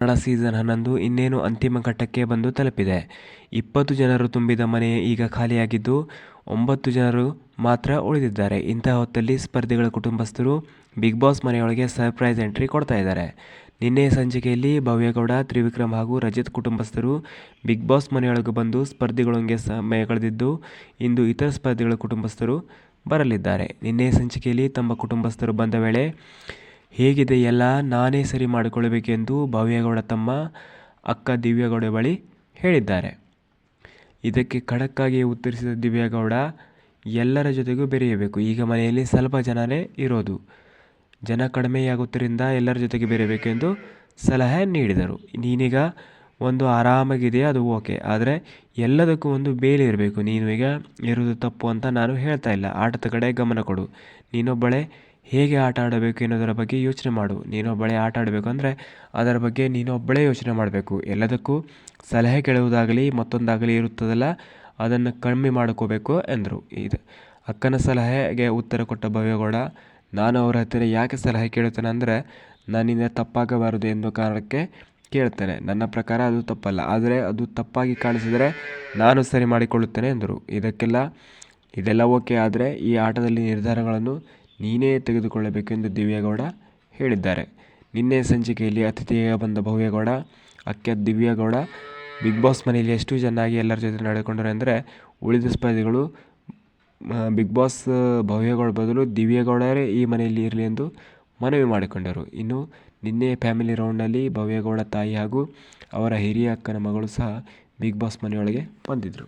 Kannada season ಹನ್ನೊಂದು ಇನ್ನೇನು ಅಂತಿಮ ಘಟ್ಟಕ್ಕೆ ಬಂದು ತಲುಪಿದೆ. ಇಪ್ಪತ್ತು ಜನರು ತುಂಬಿದ ಮನೆ ಈಗ ಖಾಲಿಯಾಗಿದ್ದು ಒಂಬತ್ತು ಜನರು ಮಾತ್ರ ಉಳಿದಿದ್ದಾರೆ. ಇಂತಹ ಹೊತ್ತಲ್ಲಿ ಸ್ಪರ್ಧಿಗಳ ಕುಟುಂಬಸ್ಥರು ಬಿಗ್ ಬಾಸ್ ಮನೆಯೊಳಗೆ ಸರ್ಪ್ರೈಸ್ ಎಂಟ್ರಿ ಕೊಡ್ತಾ ಇದ್ದಾರೆ. ನಿನ್ನೆ ಸಂಚಿಕೆಯಲ್ಲಿ ಭವ್ಯಗೌಡ, ತ್ರಿವಿಕ್ರಮ್ ಹಾಗೂ ರಜತ್ ಕುಟುಂಬಸ್ಥರು ಬಿಗ್ ಬಾಸ್ ಮನೆಯೊಳಗೆ ಬಂದು ಸ್ಪರ್ಧಿಗಳೊಂದಿಗೆ ಸಮಯ ಕಳೆದಿದ್ದು ಇಂದು ಇತರ ಸ್ಪರ್ಧಿಗಳ ಕುಟುಂಬಸ್ಥರು ಬರಲಿದ್ದಾರೆ. ನಿನ್ನೆ ಸಂಚಿಕೆಯಲ್ಲಿ ತಮ್ಮ ಕುಟುಂಬಸ್ಥರು ಬಂದ ವೇಳೆ ಹೇಗಿದೆ ಎಲ್ಲ ನಾನೇ ಸರಿ ಮಾಡಿಕೊಳ್ಳಬೇಕೆಂದು ಭವ್ಯಗೌಡ ತಮ್ಮ ಅಕ್ಕ ದಿವ್ಯಗೌಡ ಬಳಿ ಹೇಳಿದ್ದಾರೆ. ಇದಕ್ಕೆ ಖಡಕ್ಕಾಗಿ ಉತ್ತರಿಸಿದ ದಿವ್ಯಗೌಡ, ಎಲ್ಲರ ಜೊತೆಗೂ ಬೆರೆಯಬೇಕು. ಈಗ ಮನೆಯಲ್ಲಿ ಸ್ವಲ್ಪ ಜನರೇ ಇರೋದು. ಜನ ಕಡಿಮೆಯಾಗುತ್ತರಿಂದ ಎಲ್ಲರ ಜೊತೆಗೆ ಬೆರೆಯಬೇಕೆಂದು ಸಲಹೆ ನೀಡಿದರು. ನೀನೀಗ ಒಂದು ಆರಾಮಾಗಿದೆ ಅದು ಓಕೆ. ಆದರೆ ಎಲ್ಲದಕ್ಕೂ ಒಂದು ಬೇಲಿ ಇರಬೇಕು. ನೀನು ಈಗ ಇರೋದು ತಪ್ಪು ಅಂತ ನಾನು ಹೇಳ್ತಾ ಇಲ್ಲ. ಆಟದ ಕಡೆ ಗಮನ ಕೊಡು. ನೀನೊಬ್ಬಳೇ ಹೇಗೆ ಆಟ ಆಡಬೇಕು ಎನ್ನುವುದರ ಬಗ್ಗೆ ಯೋಚನೆ ಮಾಡು. ನೀನೊಬ್ಬಳೇ ಆಟ ಆಡಬೇಕು ಅಂದರೆ ಅದರ ಬಗ್ಗೆ ನೀನೊಬ್ಬಳೇ ಯೋಚನೆ ಮಾಡಬೇಕು. ಎಲ್ಲದಕ್ಕೂ ಸಲಹೆ ಕೇಳುವುದಾಗಲಿ ಮತ್ತೊಂದಾಗಲಿ ಇರುತ್ತದಲ್ಲ, ಅದನ್ನು ಕಮ್ಮಿ ಮಾಡ್ಕೋಬೇಕು ಎಂದರು. ಇದು ಅಕ್ಕನ ಸಲಹೆಗೆ ಉತ್ತರ ಕೊಟ್ಟ ಭವ್ಯಗೌಡ, ನಾನು ಅವರ ಹತ್ತಿರ ಯಾಕೆ ಸಲಹೆ ಕೇಳುತ್ತೇನೆ ಅಂದರೆ, ನನ್ನಿಂದ ತಪ್ಪಾಗಬಾರದು ಎಂದು ಕಾರಣಕ್ಕೆ ಕೇಳ್ತೇನೆ ನನ್ನ ಪ್ರಕಾರ ಅದು ತಪ್ಪಲ್ಲ. ಆದರೆ ಅದು ತಪ್ಪಾಗಿ ಕಾಣಿಸಿದರೆ ನಾನು ಸರಿ ಮಾಡಿಕೊಳ್ಳುತ್ತೇನೆ ಎಂದರು. ಇದಕ್ಕೆಲ್ಲ, ಇದೆಲ್ಲ ಓಕೆ. ಆದರೆ ಈ ಆಟದಲ್ಲಿ ನಿರ್ಧಾರಗಳನ್ನು ನೀನೇ ತೆಗೆದುಕೊಳ್ಳಬೇಕೆಂದು ದಿವ್ಯಗೌಡ ಹೇಳಿದ್ದಾರೆ. ನಿನ್ನೆ ಸಂಚಿಕೆಯಲ್ಲಿ ಅತಿಥಿಯಾಗಿ ಬಂದ ಭವ್ಯಗೌಡ ಅಕ್ಕ ದಿವ್ಯಗೌಡ, ಬಿಗ್ ಬಾಸ್ ಮನೆಯಲ್ಲಿ ಎಷ್ಟು ಚೆನ್ನಾಗಿ ಎಲ್ಲರ ಜೊತೆ ನಡೆಕೊಂಡರು ಅಂದರೆ ಉಳಿದ ಸ್ಪರ್ಧಿಗಳು ಬಿಗ್ ಬಾಸ್ ಭವ್ಯಗೌಡ ಬದಲು ದಿವ್ಯಗೌಡರೇ ಈ ಮನೆಯಲ್ಲಿ ಇರಲಿ ಎಂದು ಮನವಿ ಮಾಡಿಕೊಂಡರು. ಇನ್ನು ನಿನ್ನೆ ಫ್ಯಾಮಿಲಿ ರೌಂಡ್ನಲ್ಲಿ ಭವ್ಯಗೌಡ ತಾಯಿ ಹಾಗೂ ಅವರ ಹಿರಿಯ ಅಕ್ಕನ ಮಗಳು ಸಹ ಬಿಗ್ ಬಾಸ್ ಮನೆಯೊಳಗೆ ಬಂದಿದ್ದರು